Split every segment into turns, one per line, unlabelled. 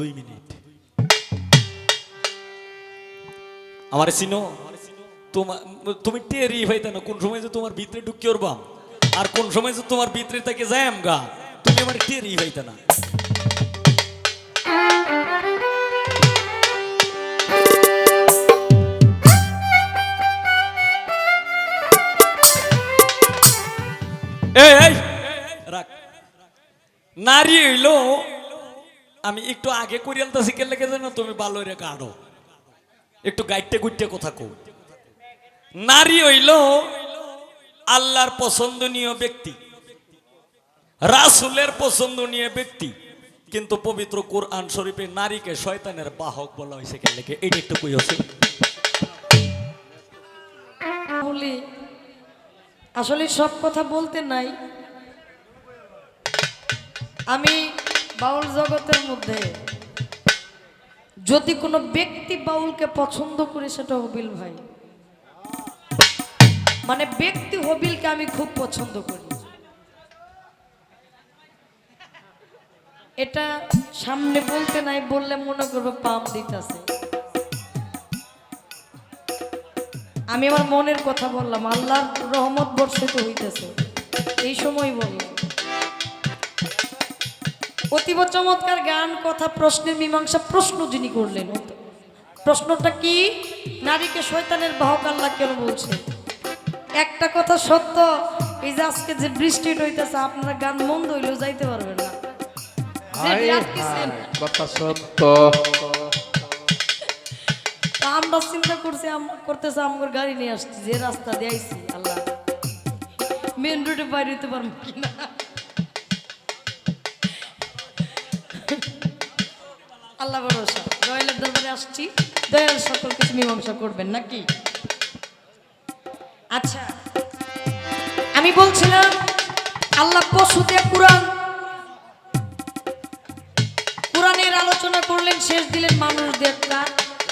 দুই মিনিট। আমার তোমার তুমি টেরি ভাইতে না, কোন সময় যে তোমার ভিতরে ঢুকি করবাম আর কোন সময় যে তোমার ভিতরে থেকে যাম গা? তুমি আমার টেরি না। এই এই, রাখ। নারী হইল আমি একটু আগে করিয়ালতাছি কে লেগে জানো তুমি ভালো রে কাঢ়ো একটু গাইটে গুইটে কথা কও। নারী হইল আল্লাহর পছন্দনীয় ব্যক্তি, রাসুলের পছন্দনীয় ব্যক্তি, কিন্তু পবিত্র কোরআন শরীফে নারীকে শয়তানের বাহক বলা হয়েছে কে লেগে, এইটা একটু কই হচ্ছে
আসলে সব কথা বলতে নাই। আমি বাউল জগতের মধ্যে যদি কোনো ব্যক্তি বাউলকে পছন্দ করে, সেটা হবিল ভাই। মানে ব্যক্তি হবিলকে আমি খুব পছন্দ করি। এটা সামনে বলতে নাই, বললে মনে করবে পাম দিতেছে। আমি আমার মনের কথা বললাম, আল্লাহর রহমত বর্ষিত হইতেছে। এই সময় বললাম অতীব চমৎকার গান কথা প্রশ্নের মীমাংসা প্রশ্ন যিনি করলেন। প্রশ্নটা কি? নারীকে শয়তানের বাহক আল্লাহ কেন বলছে একটা কথা সত্য এই যে আজকে যে বৃষ্টি হইতেছে আপনারা গান মন্দ হইলেও যাইতে পারবেন না।
কথা সত্য।
আমরা চিন্তা করছি করতেছে আমার গাড়ি নিয়ে আসছি যে রাস্তা দিয়ে আইছি আল্লাহ। মেন রোডে বাইরে হইতে পারব কিনা? আল্লাহ ভরসা। দয়ালের দরবারে আসছি। দয়াল সকল কিছু মীমাংসা করবেন নাকি? আচ্ছা আমি বলছিলাম আল্লাহ পশুতে কোরআন। কোরআনের আলোচনা করলেন শেষ দিলেন মানুষদের একটা।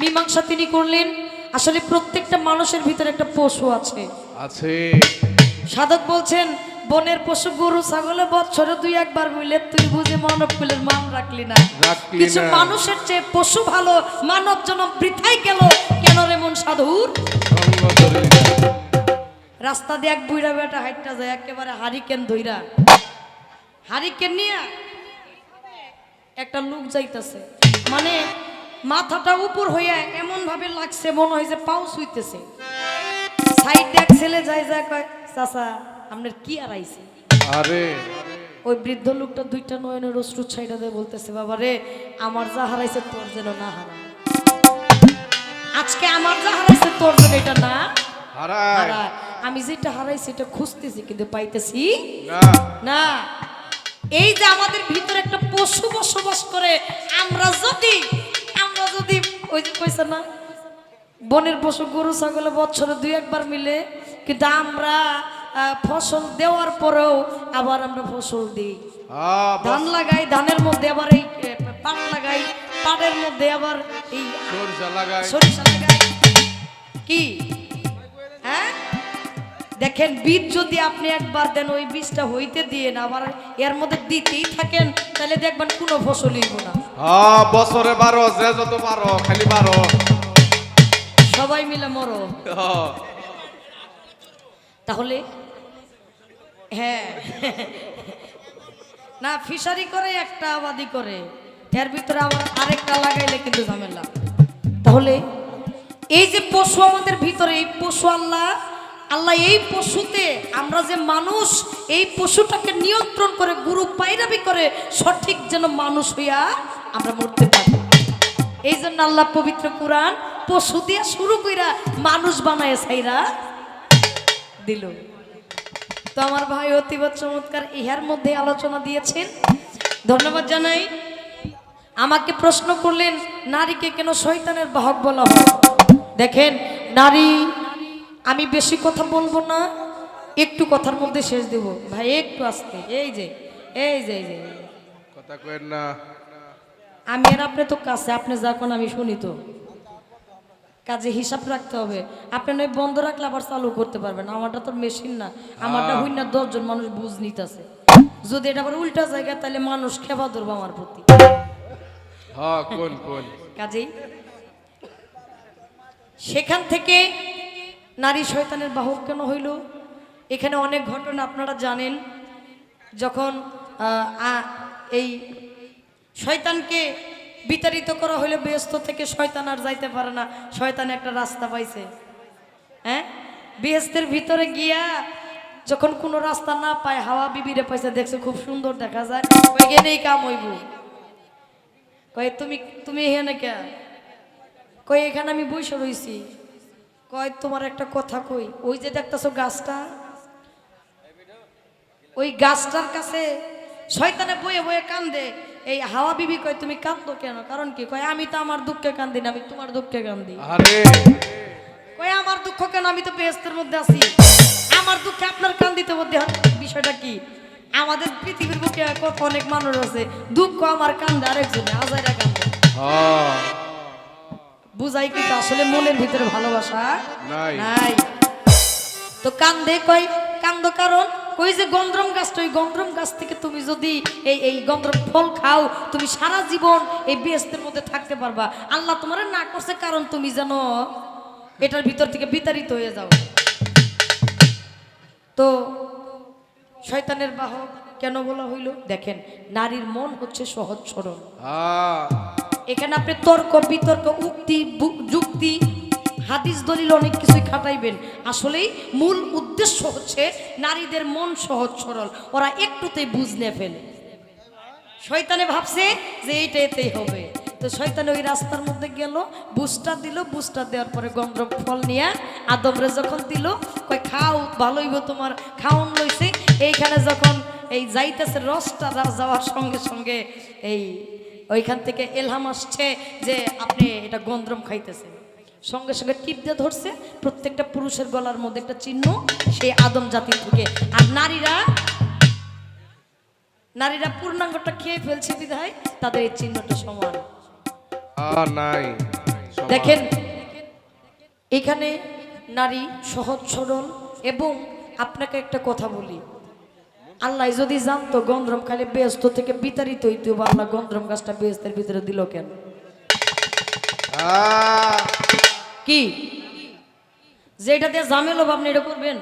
মীমাংসা তিনি করলেন। আসলে প্রত্যেকটা মানুষের ভিতরে একটা পশু আছে।
আছে।
সাধক বলছেন বনের পশু গরু ছাগলে বছরে দুই একবার মিলে তুই বুঝে মানব কুলের মান রাখলি না। কিছু মানুষের চেয়ে পশু ভালো মানব জনম বৃথাই গেল। কেন রে মন সাধুর? রাস্তা দিয়ে এক বুইরা বেটা হাইটটা যায় একেবারে হারিকেন ধইরা। হারিকেন নিয়ে একটা লোক যাইতেছে। মানে মাথাটা উপর হইয়া এমন ভাবে লাগছে মনে হয় যে পাও শুইতেছে সাইড এক ছেলে যায় যায় কয় চাচা আপনার কি আর আইছে
আরে।
ওই বৃদ্ধ লোকটা দুইটা নয়নের অশ্রু ছাইডা দিয়ে বলতেছে বাবা রে আমার যা হারাইছে তোর যেন না হারা আজকে আমার যা হারাইছে তোর যেন এটা না
হারায়।
আমি যেটা হারাইছি এটা খুঁজতেছি কিন্তু পাইতেছি
না।
না। এই যে আমাদের ভিতরে একটা পশু বসবাস করে আমরা যদি আমরা যদি ওই যে কইছে না বনের পশু গরু ছাগলে বছরে দুই একবার মিলে কিন্তু আমরা ফসল দেওয়ার পরেও আবার আমরা ফসল দিই। ধান লাগাই ধানের মধ্যে আবার এই পাট লাগাই পাটের মধ্যে আবার এই
সরষা লাগায়
সরিষা লাগাই। কি? হ্যাঁ? দেখেন বীজ যদি আপনি একবার দেন ওই বীজটা হইতে দিয়ে না আবার এর মধ্যে দিতেই থাকেন তাহলে দেখবেন কোনো ফসল হইব না।
হ্যাঁ বছরে বারো যে যত বারো খালি বারো।
সবাই মিলে মরো। তাহলে হ্যাঁ। না, ফিশারি করে, একটা আবাদি করে। এর ভিতরে আবার আরেকটা লাগাইলে কিন্তু ঝামেলা। তাহলে এই যে পশু আমাদের ভিতরে, এই পশু আল্লাহ আল্লাহ এই পশুতে আমরা যে মানুষ, এই পশুটাকে নিয়ন্ত্রণ করে, গুরু পাইরাবি করে, সঠিক যেন মানুষ হইয়া আমরা মরতে পারি। এই জন্য আল্লাহ পবিত্র কোরআন, পশু দিয়ে শুরু কইরা মানুষ বানায় সাইরা দিল। তো আমার ভাই অতীব চমৎকার ইহার মধ্যে আলোচনা দিয়েছেন। ধন্যবাদ জানাই। আমাকে প্রশ্ন করলেন নারীকে কেন শয়তানের বাহক বলা হয়? দেখেন নারী আমি বেশি কথা বলব না একটু কথার মধ্যে শেষ দেব। ভাই একটু আসতে। এই যে এই যে এই যে। এই যে।
কথা কেন না।
আমি আর আপনি তো কাছে আপনি যা কোন আমি শুনি তো। কাজে হিসাব রাখতে হবে। আপনি নয় বন্ধ রাখলে আবার চালু করতে পারবেন। আমারটা তো মেশিন না। আমারটা হইন না দশজন মানুষ বুঝ নিতেছে। যদি এটা আবার উল্টা জায়গা তাহলে মানুষ খেবা ধরবো আমার প্রতি। কাজেই। সেখান থেকে নারী শয়তানের বাহক কেন হইল? এখানে অনেক ঘটনা আপনারা জানেন। যখন এই শয়তানকে বিতাড়িত করা হইলে ব্যস্ত থেকে শয়তান আর যাইতে পারে না। শয়তান একটা রাস্তা পাইছে। হ্যাঁ? বেহেস্তের ভিতরে গিয়া যখন কোনো রাস্তা না পায়, হাওয়া বিবিরে পাইছে, দেখছে খুব সুন্দর দেখা যায়। ওই ওইখানেই কাম হইব। কয়, তুমি তুমি এখানে কে? কই এখানে আমি বসে রইছি। কয়, তোমার একটা কথা কই, ওই যে দেখতেছো গাছটা? ওই গাছটার কাছে শয়তানে বয়ে বয়ে কান্দে। এই হাওয়া বিবি কয় তুমি কান্দো কেন? কারণ কি? কয় আমি তো আমার দুঃখে কান্দি না আমি তোমার দুঃখে কান্দি। কয় আমার দুঃখ কেন? আমি তো বেহেস্তের মধ্যে আছি। আমার দুঃখে আপনার কান্দিতে মধ্যে। বিষয়টা কি? আমাদের পৃথিবীর বুকে কত অনেক মানুষ আছে দুঃখ আমার কান্দে আরেকজনে আজাইরা কান্দে।
হ্যাঁ।
বুঝাই কিন্তু আসলে মনের ভিতরে ভালোবাসা।
নাই।
তো কান্দে কয় কান্দ কারণ? কই যে গন্দ্রম গাছটা ওই গন্দ্রম গাছ থেকে তুমি যদি এই এই গন্দ্রম ফল খাও তুমি সারা জীবন এই বেস্তের মধ্যে থাকতে পারবা। আল্লাহ তোমার না করছে কারণ তুমি জানো এটার ভিতর থেকে বিতাড়িত হয়ে যাও। তো শয়তানের বাহক কেন বলা হইল? দেখেন নারীর মন হচ্ছে সহজ সরল।
হ্যাঁ।
এখানে আপনি তর্ক বিতর্ক উক্তি যুক্তি হাদিস দলিল অনেক কিছুই খাটাইবেন। আসলেই মূল উদ্দেশ্য হচ্ছে নারীদের মন সহজ সরল। ওরা একটুতেই বুঝনে ফেলে। শয়তানে ভাবছে যে এইটা এতেই হবে। তো শয়তানে ওই রাস্তার মধ্যে গেল বুস্টার দিল বুস্টার দেওয়ার পরে গন্ধ ফল নিয়ে আদমরে যখন দিল কই খাও ভালোইব তোমার, খাওন লইছে। এইখানে যখন এই যাইতেছে রসটা যাওয়ার সঙ্গে সঙ্গে এই ওইখান থেকে এলহাম আসছে যে আপনি এটা গন্দ্রম খাইতেছেন। সঙ্গে সঙ্গে টিপ দিয়ে ধরছে। প্রত্যেকটা পুরুষের গলার মধ্যে একটা চিহ্ন সেই আদম জাতির থেকে আর নারীরা নারীরা পূর্ণাঙ্গটা খেয়ে ফেলছে বিধায় তাদের এই চিহ্নটা সমান।
নাই
দেখেন এখানে নারী সহজ সরল এবং আপনাকে একটা কথা বলি। আল্লাহ যদি জানতো গন্দ্রম খালি ব্যস্ত থেকে বিতাড়িত হইতো বা আল্লাহ গন্দ্রম গাছটা ব্যস্তের ভিতরে দিল কেন? কি? যেটা দিয়ে জামেল হবে, আপনি এটা করবেন?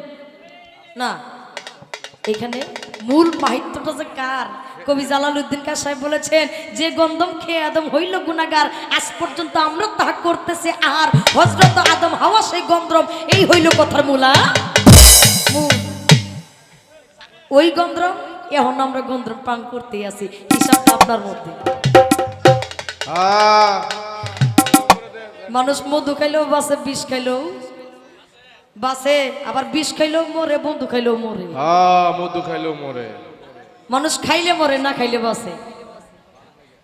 না। এখানে মূল মাহিত্যটা যে কার? কবি জালালউদ্দিন কার সাহেব বলেছেন, যে গন্ধম খেয়ে আদম হইল গুনাগার আজ পর্যন্ত আমরা তাহা করতেছে আর। হজরত আদম হাওয়া সেই গন্দ্রম এই হইল কথার মূলা ওই গন্দ্রম এখন আমরা গন্দ্রম পান করতেই আছি, হিসাবটা আপনার মধ্যে। মানুষ মধু খাইলেও বাসে বিষ খাইলেও বাসে আবার বিষ খাইলেও মরে বন্ধু খাইলেও মরে।
হ্যাঁ মধু খাইলেও মরে।
মানুষ খাইলে মরে না খাইলে বাসে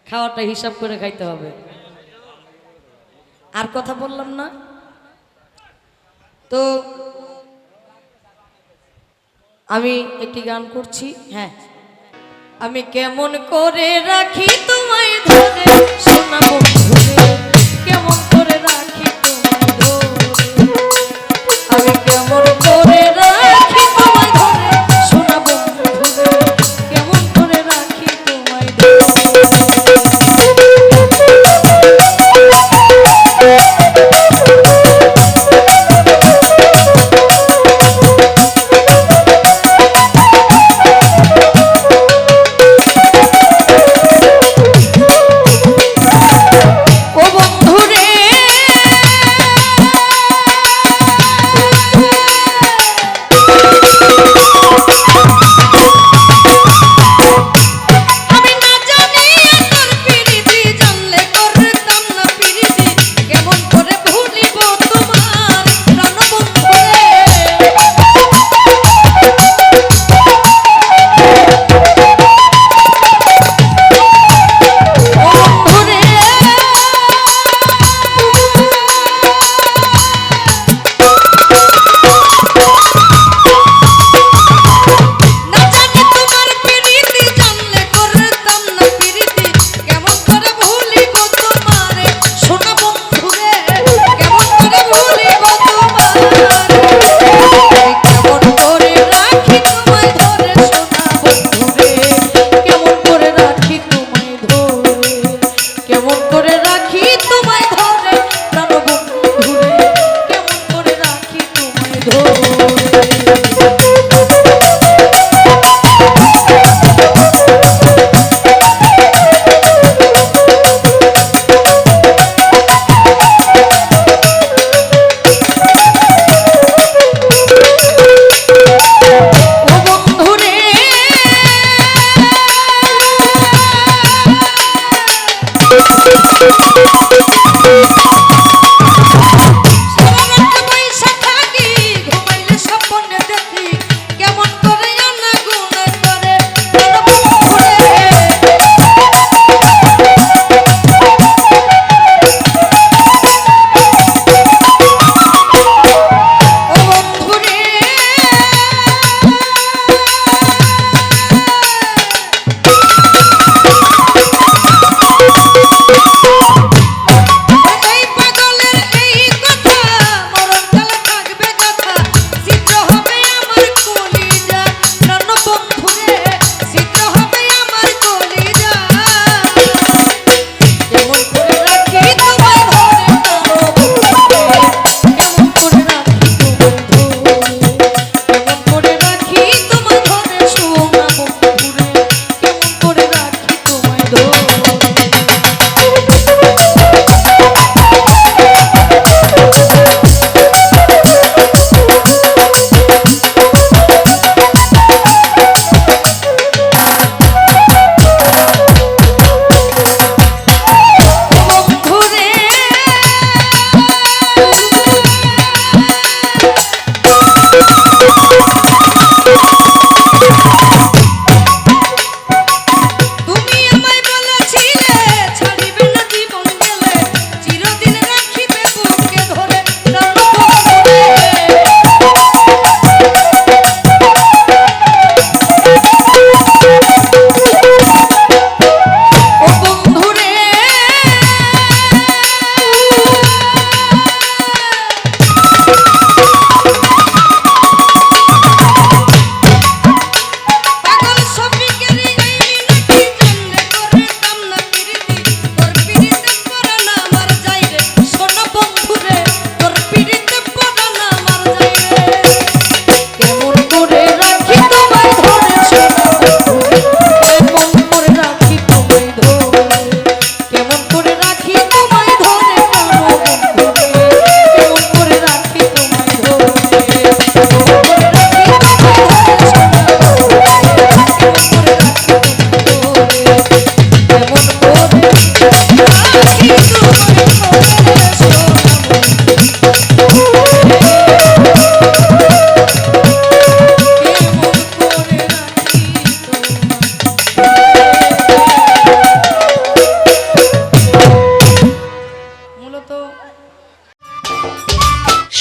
খাওয়াটা হিসাব করে খাইতে হবে। আর কথা বললাম না। তো আমি একটি গান করছি হ্যাঁ। আমি কেমন করে রাখি তোমায় ধরে সোনা বন্ধুরে